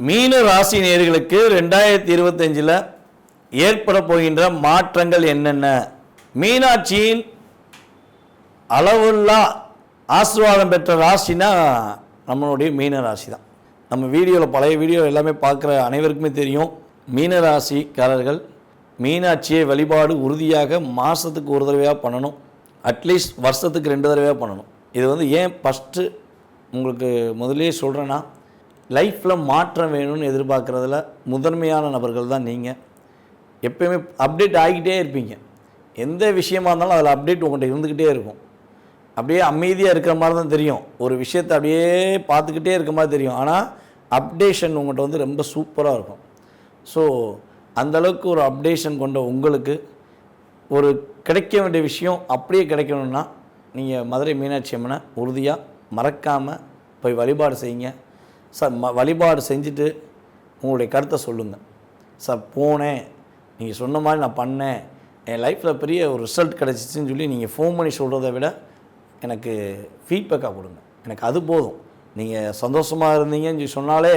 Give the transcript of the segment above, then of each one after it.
மீன ராசி நேர்களுக்கு ரெண்டாயிரத்தி இருபத்தஞ்சில் ஏற்பட போகின்ற மாற்றங்கள் என்னென்ன? மீனாட்சியின் அளவுல்லா ஆசீர்வாதம் பெற்ற ராசினா நம்மளுடைய மீன ராசி தான் நம்ம வீடியோவில் பழைய வீடியோ எல்லாமே பார்க்குற அனைவருக்குமே தெரியும். மீன ராசிக்காரர்கள் மீனாட்சியை வழிபாடு உறுதியாக மாதத்துக்கு ஒரு தடவையாக பண்ணணும். அட்லீஸ்ட் வருஷத்துக்கு ரெண்டு தடவையாக பண்ணணும். இது வந்து ஏன் ஃபஸ்ட்டு உங்களுக்கு முதலே சொல்கிறேன்னா லைஃப்பில் மாற்றம் வேணும்னு எதிர்பார்க்குறதுல முதன்மையான நபர்கள் தான் நீங்கள் எப்பயுமே அப்டேட் ஆகிக்கிட்டே இருப்பீங்க. எந்த விஷயமா இருந்தாலும் அதில் அப்டேட் உங்கள்கிட்ட இருந்துக்கிட்டே இருக்கும். அப்படியே அமைதியாக இருக்கிற மாதிரி தான் தெரியும். ஒரு விஷயத்தை அப்படியே பார்த்துக்கிட்டே இருக்க மாதிரி தெரியும். ஆனால் அப்டேஷன் உங்கள்கிட்ட வந்து ரொம்ப சூப்பராக இருக்கும். ஸோ அந்தளவுக்கு ஒரு அப்டேஷன் கொண்ட உங்களுக்கு ஒரு கிடைக்க வேண்டிய விஷயம் அப்படியே கிடைக்கணும்னா நீங்கள் மதுரை மீனாட்சி அம்மனை உறுதியாக மறக்காமல் போய் வழிபாடு செய்யுங்க. சார் ம வழிபாடு செஞ்சுட்டு உங்களுடைய கருத்தை சொல்லுங்கள் சார் போனேன். நீங்கள் சொன்ன மாதிரி நான் பண்ணேன். என் லைஃப்பில் பெரிய ஒரு ரிசல்ட் கிடச்சிச்சின்னு சொல்லி நீங்கள் ஃபோன் பண்ணி சொல்கிறத விட எனக்கு ஃபீட்பேக்காக கொடுங்க. எனக்கு அது போதும். நீங்கள் சந்தோஷமாக இருந்தீங்கன்னு சொல்லி சொன்னாலே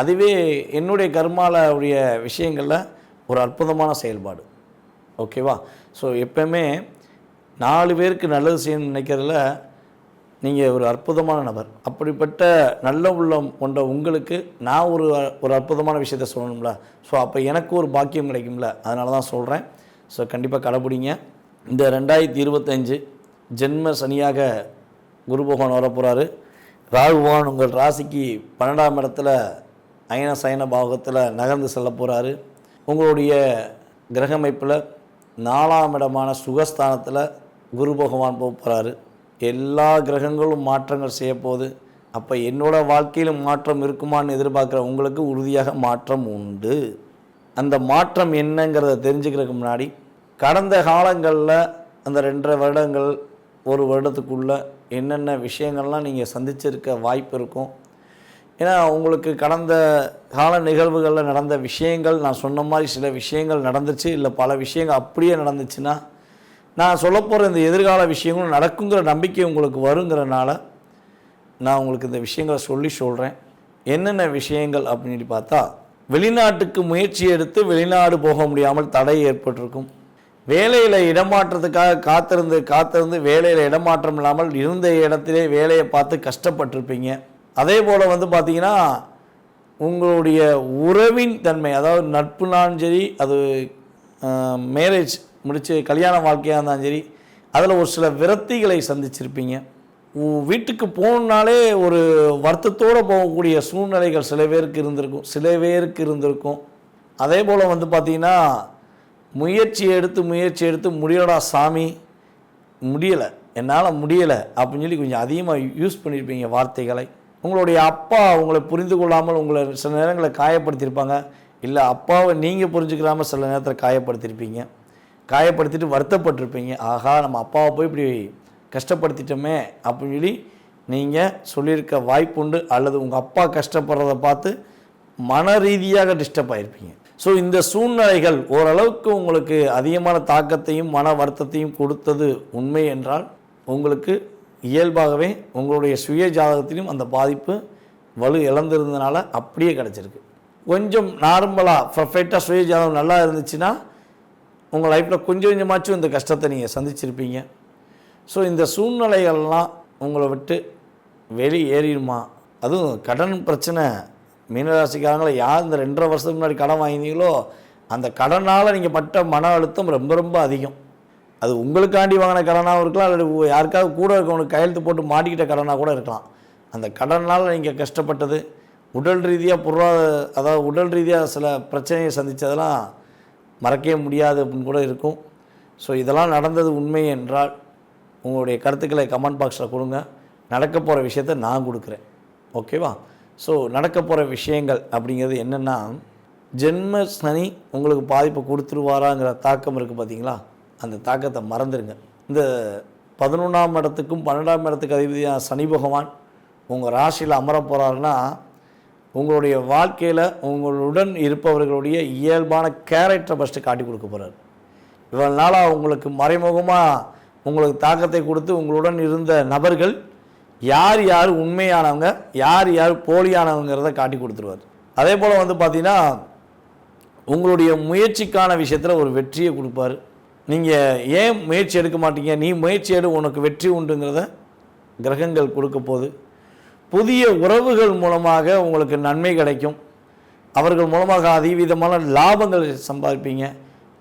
அதுவே என்னுடைய கர்மாவுடைய விஷயங்களில் ஒரு அற்புதமான செயல்பாடு. ஓகேவா ஸோ எப்பவுமே நாலு பேருக்கு நல்லது செய்யணும்னு நினைக்கிறதுல நீங்கள் ஒரு அற்புதமான நபர். அப்படிப்பட்ட நல்ல உள்ளம் கொண்ட உங்களுக்கு நான் ஒரு ஒரு அற்புதமான விஷயத்த சொல்லணும்ல. ஸோ அப்போ எனக்கு ஒரு பாக்கியம் கிடைக்கும்ல. அதனால தான் சொல்கிறேன் ஸோ கண்டிப்பாக கடைப்பிடிங்க இந்த ரெண்டாயிரத்தி இருபத்தஞ்சு ஜென்ம சனியாக குரு பகவான் வர போகிறாரு ராகுவான் உங்கள் ராசிக்கு பன்னெண்டாம் இடத்துல அயன சயன பாகத்தில் நகர்ந்து செல்ல போகிறாரு உங்களுடைய கிரக அமைப்பில் நாலாம் இடமான சுகஸ்தானத்தில் குரு பகவான் போக போகிறாரு எல்லா கிரகங்களும் மாற்றங்கள் செய்யப்போகுது. அப்போ என்னோட வாழ்க்கையிலும் மாற்றம் இருக்குமான்னு எதிர்பார்க்குற உங்களுக்கு உறுதியாக மாற்றம் உண்டு. அந்த மாற்றம் என்னங்கிறத தெரிஞ்சுக்கிறதுக்கு முன்னாடி கடந்த காலங்களில் அந்த ரெண்டரை வருடங்கள் ஒரு வருடத்துக்குள்ளே என்னென்ன விஷயங்கள்லாம் நீங்கள் சந்திச்சிருக்க வாய்ப்பு இருக்கும். ஏன்னா உங்களுக்கு கடந்த கால நிகழ்வுகளில் நடந்த விஷயங்கள் நான் சொன்ன மாதிரி சில விஷயங்கள் நடந்துச்சு இல்லை பல விஷயங்கள் அப்படியே நடந்துச்சுன்னா நான் சொல்ல போகிற இந்த எதிர்கால விஷயங்களும் நடக்குங்கிற நம்பிக்கை உங்களுக்கு வருங்கிறனால நான் உங்களுக்கு இந்த விஷயங்களை சொல்லி சொல்கிறேன் என்னென்ன விஷயங்கள் அப்படின்னு பார்த்தா வெளிநாட்டுக்கு முயற்சி எடுத்து வெளிநாடு போக முடியாமல் தடை ஏற்பட்டிருக்கும். வேலையில் இடமாற்றத்துக்காக காத்திருந்து காத்திருந்து வேலையில் இடமாற்றம் இல்லாமல் இருந்த இடத்திலே வேலையை பார்த்து கஷ்டப்பட்டிருப்பீங்க. அதே போல் வந்து பார்த்தீங்கன்னா உங்களுடைய உறவின் தன்மை அதாவது நட்புனாலும் சரி அது மேரேஜ் முடித்து கல்யாண வாழ்க்கையாக இருந்தாலும் சரி அதில் ஒரு சில விரத்திகளை சந்திச்சிருப்பீங்க. உ- வீட்டுக்கு போகணுன்னாலே ஒரு வருத்தத்தோடு போகக்கூடிய சூழ்நிலைகள் சில பேருக்கு இருந்திருக்கும் சில பேருக்கு இருந்திருக்கும். அதே போல் வந்து பார்த்திங்கன்னா முயற்சி எடுத்து முயற்சி எடுத்து முடியலடா சாமி முடியலை என்னால் முடியலை அப்படின்னு சொல்லி கொஞ்சம் அதிகமாக யூஸ் பண்ணியிருப்பீங்க வார்த்தைகளை. உங்களுடைய அப்பா உங்களை புரிந்து கொள்ளாமல் உங்களை சில நேரங்களில் காயப்படுத்தியிருப்பாங்க. இல்லை அப்பாவை நீங்கள் புரிஞ்சுக்கிறாமல் சில நேரத்தில் காயப்படுத்தியிருப்பீங்க. காயப்படுத்திட்டு வருத்தப்பட்டிருப்பீங்க. ஆகா நம்ம அப்பாவை போய் இப்படி கஷ்டப்படுத்திட்டோமே அப்படின்னு சொல்லி நீங்கள் சொல்லியிருக்க வாய்ப்புண்டு அல்லது உங்கள் அப்பா கஷ்டப்படுறத பார்த்து மன ரீதியாக டிஸ்டர்ப் ஆகிருப்பீங்க ஸோ இந்த சூழ்நிலைகள் ஓரளவுக்கு உங்களுக்கு அதிகமான தாக்கத்தையும் மன வருத்தத்தையும் கொடுத்தது உண்மை என்றால் உங்களுக்கு இயல்பாகவே உங்களுடைய சுய ஜாதகத்திலும் அந்த பாதிப்பு வலு இழந்திருந்தனால அப்படியே கிடச்சிருக்கு. கொஞ்சம் நார்மலாக பர்ஃபெக்டாக சுய ஜாதகம் நல்லா இருந்துச்சுன்னா உங்கள் லைஃப்பில் கொஞ்சம் கொஞ்சமாச்சும் இந்த கஷ்டத்தை நீங்கள் சந்திச்சிருப்பீங்க. ஸோ இந்த சூழ்நிலைகள்லாம் உங்களை விட்டு வெளியேறிடுமா அதுவும் கடன் பிரச்சனை. மீனராசிக்காரங்களை யார் இந்த ரெண்டரை வருஷத்துக்கு முன்னாடி கடன் வாங்கினீங்களோ அந்த கடனால் நீங்கள் பட்ட மன அழுத்தம் ரொம்ப ரொம்ப அதிகம். அது உங்களுக்காண்டி வாங்கின கடனாகவும் இருக்கலாம் அல்லது யாருக்காவது கூட இருக்கவனுக்கு கையெழுத்து போட்டு மாட்டிக்கிட்ட கடனாக கூட இருக்கலாம். அந்த கடனால் நீங்கள் கஷ்டப்பட்டது உடல் ரீதியாக பொருளாதார அதாவது உடல் ரீதியாக சில பிரச்சனையை சந்தித்ததெல்லாம் மறக்கவே முடியாது அப்படின்னு கூட இருக்கும். ஸோ இதெல்லாம் நடந்தது உண்மை என்றால் உங்களுடைய கருத்துக்களை கமெண்ட் பாக்ஸில் கொடுங்க. நடக்க போகிற விஷயத்த நான் கொடுக்குறேன். ஓகேவா ஸோ நடக்க போகிற விஷயங்கள் அப்படிங்கிறது என்னென்னா ஜென்ம சனி உங்களுக்கு பாதிப்பு கொடுத்துருவாராங்கிற தாக்கம் இருக்குது பார்த்தீங்களா அந்த தாக்கத்தை மறந்துடுங்க இந்த பதினொன்றாம் இடத்துக்கும் பன்னெண்டாம் இடத்துக்கு அதிபதியான சனி பகவான் உங்கள் ராசியில் அமர போகிறாருன்னா உங்களுடைய வாழ்க்கையில் உங்களுடன் இருப்பவர்களுடைய இயல்பான கேரக்டரை ஃபஸ்ட்டு காட்டி கொடுக்க போகிறார் இவ்வளவு நாளாக உங்களுக்கு மறைமுகமாக உங்களுக்கு தாக்கத்தை கொடுத்து உங்களுடன் இருந்த நபர்கள் யார் யார் உண்மையானவங்க யார் யார் போலியானவங்கிறத காட்டி கொடுத்துருவார். அதே போல் வந்து பார்த்தீங்கன்னா உங்களுடைய முயற்சிக்கான விஷயத்தில் ஒரு வெற்றியை கொடுப்பாரு. நீங்கள் ஏன் முயற்சி எடுக்க மாட்டீங்க? நீ முயற்சி எடு உனக்கு வெற்றி உண்டுங்கிறத கிரகங்கள் கொடுக்க போகுது. புதிய உறவுகள் மூலமாக உங்களுக்கு நன்மை கிடைக்கும். அவர்கள் மூலமாக அதிவிதமான லாபங்கள் சம்பாதிப்பீங்க.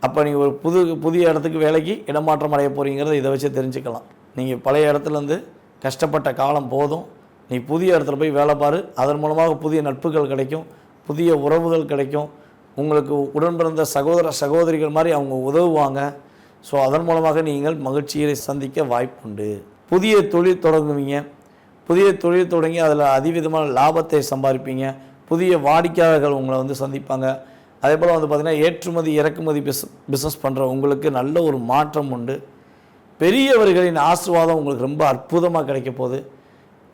அப்போ நீங்கள் ஒரு புது புதிய இடத்துக்கு வேலைக்கு இடமாற்றம் அடைய போகிறீங்கிறத இதை வச்சு தெரிஞ்சுக்கலாம். நீங்கள் பழைய இடத்துலேருந்து கஷ்டப்பட்ட காலம் போதும். நீ புதிய இடத்துல போய் வேலை பாரு. அதன் மூலமாக புதிய நட்புகள் கிடைக்கும். புதிய உறவுகள் கிடைக்கும். உங்களுக்கு உடன் பிறந்த சகோதர சகோதரிகள் மாதிரி அவங்க உதவுவாங்க. ஸோ அதன் மூலமாக நீங்கள் மகிழ்ச்சியை சந்திக்க வாய்ப்புண்டு. புதிய தொழில் தொடங்குவீங்க. புதிய தொழில் தொடங்கி அதில் அதிவிதமான லாபத்தை சம்பாதிப்பீங்க. புதிய வாடிக்கையாளர்கள் உங்களை வந்து சந்திப்பாங்க. அதே போல் வந்து பார்த்திங்கன்னா ஏற்றுமதி இறக்குமதி பிஸ் பிஸ்னஸ் பண்ணுற உங்களுக்கு நல்ல ஒரு மாற்றம் உண்டு. பெரியவர்களின் ஆசீர்வாதம் உங்களுக்கு ரொம்ப அற்புதமாக கிடைக்க போகுது.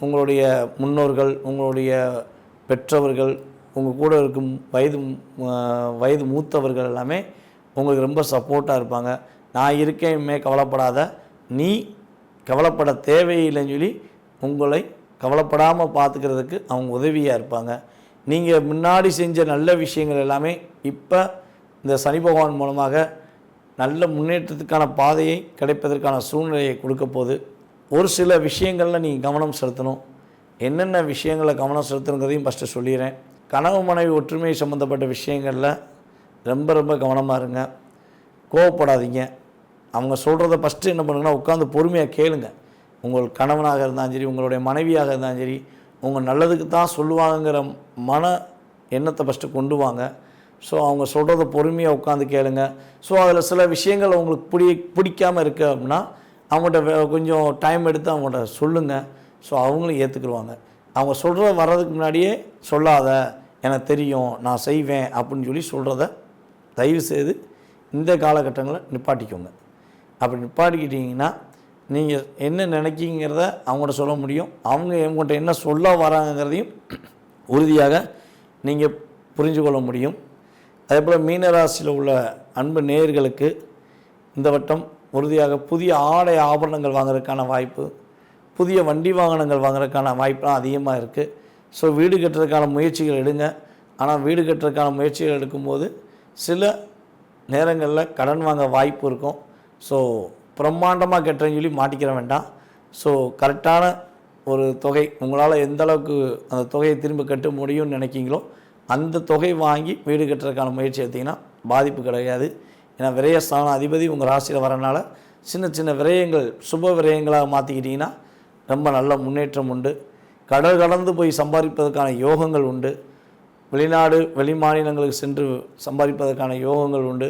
உங்களுடைய முன்னோர்கள் உங்களுடைய பெற்றவர்கள் உங்கள் கூட இருக்கும் வயது வயது மூத்தவர்கள் எல்லாமே உங்களுக்கு ரொம்ப சப்போர்ட்டாக இருப்பாங்க. நான் இருக்கேன் கவலைப்படாத நீ கவலைப்பட தேவையில்லைன்னு சொல்லி உங்களை கவலைப்படாமல் பார்த்துக்கிறதுக்கு அவங்க உதவியாக இருப்பாங்க. நீங்கள் முன்னாடி செஞ்ச நல்ல விஷயங்கள் எல்லாமே இப்போ இந்த சனி பகவான் மூலமாக நல்ல முன்னேற்றத்துக்கான பாதையை கிடைப்பதற்கான சூழ்நிலையை கொடுக்க போது ஒரு சில விஷயங்களில் நீங்கள் கவனம் செலுத்தணும். என்னென்ன விஷயங்களில் கவனம் செலுத்தணுங்கிறதையும் ஃபஸ்ட்டு சொல்லிடுறேன். கனவு மனைவி ஒற்றுமை சம்மந்தப்பட்ட விஷயங்களில் ரொம்ப ரொம்ப கவனமாக இருங்க. கோவப்படாதீங்க. அவங்க சொல்கிறத ஃபஸ்ட்டு என்ன பண்ணுங்கன்னா உட்காந்து பொறுமையாக கேளுங்கள் உங்கள் கணவனாக இருந்தாலும் சரி உங்களுடைய மனைவியாக இருந்தாலும் சரி உங்கள் நல்லதுக்கு தான் சொல்லுவாங்கங்கிற மன எண்ணத்தை ஃபஸ்ட்டு கொண்டு வாங்க. ஸோ அவங்க சொல்கிறத பொறுமையாக உட்காந்து கேளுங்க. ஸோ அதில் சில விஷயங்கள் உங்களுக்கு பிடி பிடிக்காமல் இருக்குது அப்படின்னா அவங்கள்ட்ட கொஞ்சம் டைம் எடுத்து அவங்கள்ட்ட சொல்லுங்கள் ஸோ அவங்களும் ஏற்றுக்குருவாங்க அவங்க சொல்கிறத வர்றதுக்கு முன்னாடியே சொல்லாத எனக்கு தெரியும் நான் செய்வேன் அப்படின்னு சொல்லி சொல்கிறத தயவு செய்து இந்த காலகட்டங்களில் நிப்பாட்டிக்கோங்க. அப்படி நிப்பாட்டிக்கிட்டிங்கன்னா நீங்கள் என்ன நினைக்கிங்கிறத அவங்கள்ட்ட சொல்ல முடியும். அவங்க எங்கள்கிட்ட என்ன சொல்ல வராங்கங்கிறதையும் உறுதியாக நீங்கள் புரிஞ்சு கொள்ள முடியும். அதே போல் மீனராசியில் உள்ள அன்பு நேயர்களுக்கு இந்த வட்டம் உறுதியாக புதிய ஆடை ஆபரணங்கள் வாங்குறதுக்கான வாய்ப்பு புதிய வண்டி வாகனங்கள் வாங்குறதுக்கான வாய்ப்புலாம் அதிகமாக இருக்குது ஸோ வீடு கட்டுறதுக்கான முயற்சிகள் எடுங்க. ஆனால் வீடு கட்டுறதுக்கான முயற்சிகள் எடுக்கும்போது சில நேரங்களில் கடன் வாங்க வாய்ப்பு இருக்கும். ஸோ பிரம்மாண்டமாக கட்டுறேன்னு சொல்லி மாட்டிக்கிற வேண்டாம். ஸோ கரெக்டான ஒரு தொகை உங்களால் எந்த அளவுக்கு அந்த தொகையை திரும்ப கட்ட முடியும்னு நினைக்கிங்களோ அந்த தொகை வாங்கி வீடு கட்டுறதுக்கான முயற்சி எடுத்திங்கன்னா பாதிப்பு கிடையாது. ஏன்னா விரயஸ்தான அதிபதி உங்கள் ராசியில் வரனால சின்ன சின்ன விரயங்கள் சுப விரயங்களாக மாற்றிக்கிட்டிங்கன்னா ரொம்ப நல்ல முன்னேற்றம் உண்டு. கடல் கடந்து போய் சம்பாதிப்பதற்கான யோகங்கள் உண்டு. வெளிநாடு வெளி மாநிலங்களுக்கு சென்று சம்பாதிப்பதற்கான யோகங்கள் உண்டு.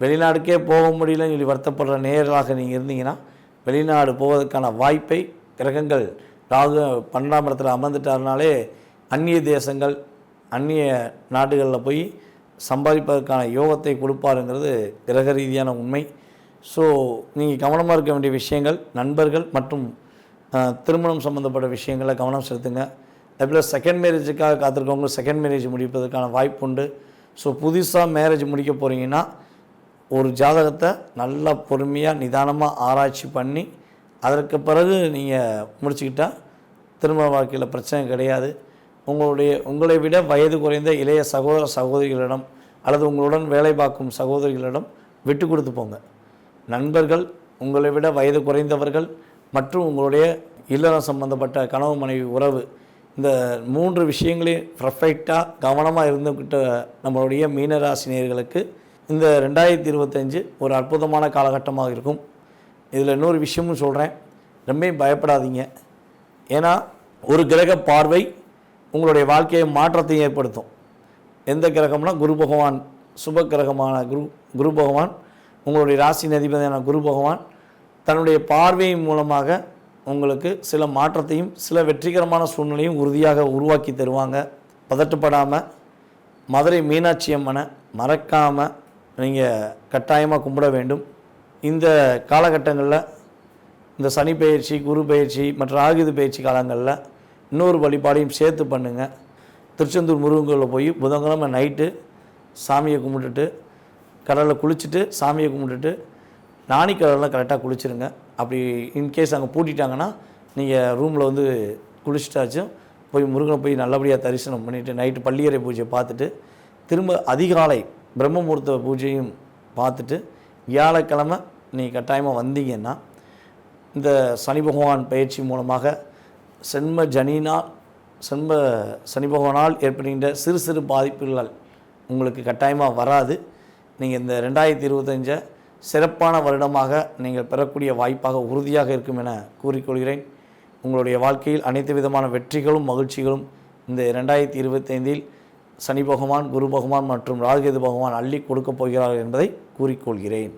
வெளிநாடுக்கே போக முடியலன்னு சொல்லி வருத்தப்படுற நேயர்களாக நீங்கள் இருந்தீங்கன்னா வெளிநாடு போவதற்கான வாய்ப்பை கிரகங்கள் ராகு பன்னெண்டாம் இடத்துல அமர்ந்துட்டாருனாலே அந்நிய தேசங்கள் அந்நிய நாடுகளில் போய் சம்பாதிப்பதற்கான யோகத்தை கொடுப்பாருங்கிறது கிரக ரீதியான உண்மை. ஸோ நீங்கள் கவனமாக இருக்க வேண்டிய விஷயங்கள் நண்பர்கள் மற்றும் திருமணம் சம்மந்தப்பட்ட விஷயங்களில் கவனம் செலுத்துங்க. அதேபோல் செகண்ட் மேரேஜுக்காக காத்திருக்கவங்க செகண்ட் மேரேஜ் முடிப்பதற்கான வாய்ப்பு உண்டு. ஸோ புதுசாக மேரேஜ் முடிக்க போகிறீங்கன்னா ஒரு ஜாதகத்தை நல்லா பொறுமையாக நிதானமாக ஆராய்ச்சி பண்ணி அதற்கு பிறகு நீங்கள் முடிச்சுக்கிட்டால் திருமண வாழ்க்கையில் பிரச்சனை கிடையாது. உங்களுடைய உங்களை விட வயது குறைந்த இளைய சகோதர சகோதரிகளிடம் அல்லது உங்களுடன் வேலை பார்க்கும் சகோதரிகளிடம் விட்டு கொடுத்து போங்க. நண்பர்கள் உங்களை விட வயது குறைந்தவர்கள் மற்றும் உங்களுடைய இல்லறம் சம்பந்தப்பட்ட கணவன் மனைவி உறவு இந்த மூன்று விஷயங்களையும் பர்ஃபெக்டாக கவனமாக இருந்துக்கிட்ட நம்மளுடைய மீனராசினியர்களுக்கு இந்த ரெண்டாயிரத்தி இருபத்தஞ்சு ஒரு அற்புதமான காலகட்டமாக இருக்கும். இதில் இன்னொரு விஷயமும் சொல்கிறேன் ரொம்ப பயப்படாதீங்க. ஏன்னா ஒரு கிரக பார்வை உங்களுடைய வாழ்க்கையை மாற்றத்தை ஏற்படுத்தும். எந்த கிரகம்னா குரு பகவான் சுப கிரகமான குரு குரு பகவான் உங்களுடைய ராசி அதிபதியான குரு பகவான் தன்னுடைய பார்வையின் மூலமாக உங்களுக்கு சில மாற்றத்தையும் சில வெற்றிகரமான சூழ்நிலையும் உறுதியாக உருவாக்கி தருவாங்க. பதட்டப்படாமல் மதுரை மீனாட்சி அம்மனை மறக்காமல் நீங்கள் கட்டாயமாக கும்பிட வேண்டும். இந்த காலகட்டங்களில் இந்த சனி பயிற்சி குரு பயிற்சி மற்றும் ஆகுது பயிற்சி காலங்களில் இன்னொரு வழிபாடையும் சேர்த்து பண்ணுங்கள் திருச்செந்தூர் முருகன் போய் புதன்கிழமை நைட்டு சாமியை கும்பிட்டுட்டு கடலில் குளிச்சுட்டு சாமியை கும்பிட்டுட்டு நாணி கரெக்டாக குளிச்சிருங்க. அப்படி இன்கேஸ் அங்கே பூட்டிட்டாங்கன்னா நீங்கள் ரூமில் வந்து குளிச்சுட்டாச்சும் போய் முருகனை போய் நல்லபடியாக தரிசனம் பண்ணிவிட்டு நைட்டு பள்ளியறை பூஜை பார்த்துட்டு திரும்ப அதிகாலை பிரம்மமுகூர்த்த பூஜையும் பார்த்துட்டு வியாழக்கிழமை நீ கட்டாயமாக வந்தீங்கன்னா இந்த சனி பகவான் பயிற்சி மூலமாக சென்ம ஜனினால் சென்ம சனி பகவானால் ஏற்படுகின்ற சிறு சிறு பாதிப்புகள் உங்களுக்கு கட்டாயமாக வராது. நீங்கள் இந்த ரெண்டாயிரத்தி இருபத்தஞ்சை சிறப்பான வருடமாக நீங்கள் பெறக்கூடிய வாய்ப்பாக உறுதியாக இருக்கும் என கூறிக்கொள்கிறேன். உங்களுடைய வாழ்க்கையில் அனைத்து விதமான வெற்றிகளும் மகிழ்ச்சிகளும் இந்த ரெண்டாயிரத்தி இருபத்தைந்தில் சனி பகவான் குரு பகவான் மற்றும் ராகுகேது பகவான் அள்ளி கொடுக்கப் போகிறார்கள் என்பதை கூறிக்கொள்கிறேன்.